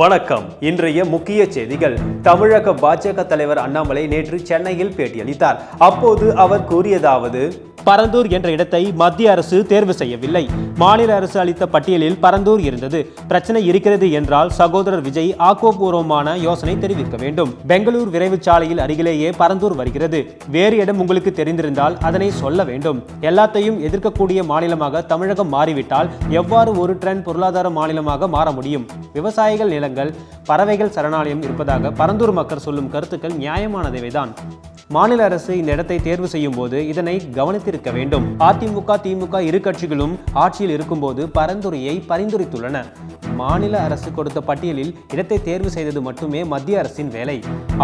வணக்கம். இன்றைய முக்கிய செய்திகள். தமிழக பாஜக தலைவர் அண்ணாமலை நேற்று சென்னையில் பேட்டியளித்தார். அப்போது அவர் கூறியதாவது பரந்தூர் என்ற இடத்தை மத்திய அரசு தேர்வு செய்யவில்லை. மாநில அரசு அளித்த பட்டியலில் பரந்தூர் இருந்தது. பிரச்சனை இருக்கிறது என்றால் சகோதரர் விஜய் ஆக்கப்பூர்வமான யோசனை தெரிவிக்க வேண்டும். பெங்களூர் விரைவு சாலையில் அருகிலேயே பரந்தூர் வருகிறது. வேறு இடம் உங்களுக்கு தெரிந்திருந்தால் அதனை சொல்ல வேண்டும். எல்லாத்தையும் எதிர்க்கக்கூடிய மாநிலமாக தமிழகம் மாறிவிட்டால் எவ்வாறு ஒரு ட்ரெண்ட் பொருளாதார மாநிலமாக மாற முடியும்? விவசாயிகள் நிலங்கள் பறவைகள் சரணாலயம் இருப்பதாக பரந்தூர் மக்கள் சொல்லும் கருத்துக்கள் நியாயமானதேதான். மாநில அரசு இந்த இடத்தை தேர்வு செய்யும் போது இதனை கவனித்திருக்க வேண்டும். அதிமுக திமுக இரு கட்சிகளும் ஆட்சியில் இருக்கும்போது பரந்துரையை பரிந்துரைத்துள்ளன. மாநில அரசு கொடுத்த பட்டியலில் இடத்தை தேர்வு செய்தது மட்டுமே மத்திய அரசின் வேலை.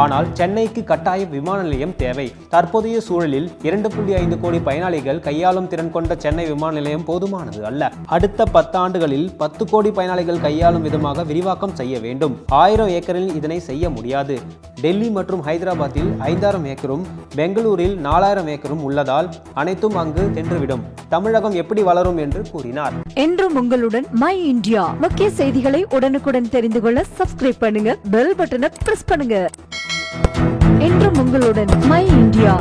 ஆனால் சென்னைக்கு கட்டாய விமான நிலையம் தேவை. தற்போதைய சூழலில் இரண்டு புள்ளி ஐந்து கோடி பயனாளிகள் கையாளும் திறன் கொண்ட சென்னை விமான நிலையம் போதுமானது அல்ல. அடுத்த பத்தாண்டுகளில் பத்து கோடி பயனாளிகள் கையாளும் விதமாக விரிவாக்கம் செய்ய வேண்டும். ஆயிரம் ஏக்கரில் இதனை செய்ய முடியாது. டெல்லி மற்றும் ஹைதராபாத்தில் ஐந்தாயிரம் ஏக்கரும் பெங்களூரில் நாலாயிரம் ஏக்கரும் உள்ளதால் அனைத்தும் அங்கு சென்றுவிடும். தமிழகம் எப்படி வளரும் என்று கூறினார். என்றும் உங்களுடன் மை இந்தியா. முக்கிய செய்திகளை உடனுக்குடன் தெரிந்து கொள்ள சப்ஸ்கிரைப் பண்ணுங்க பெல் பட்டனை பிரஸ் பண்ணுங்க. என்றும் உங்களுடன் மை இந்தியா.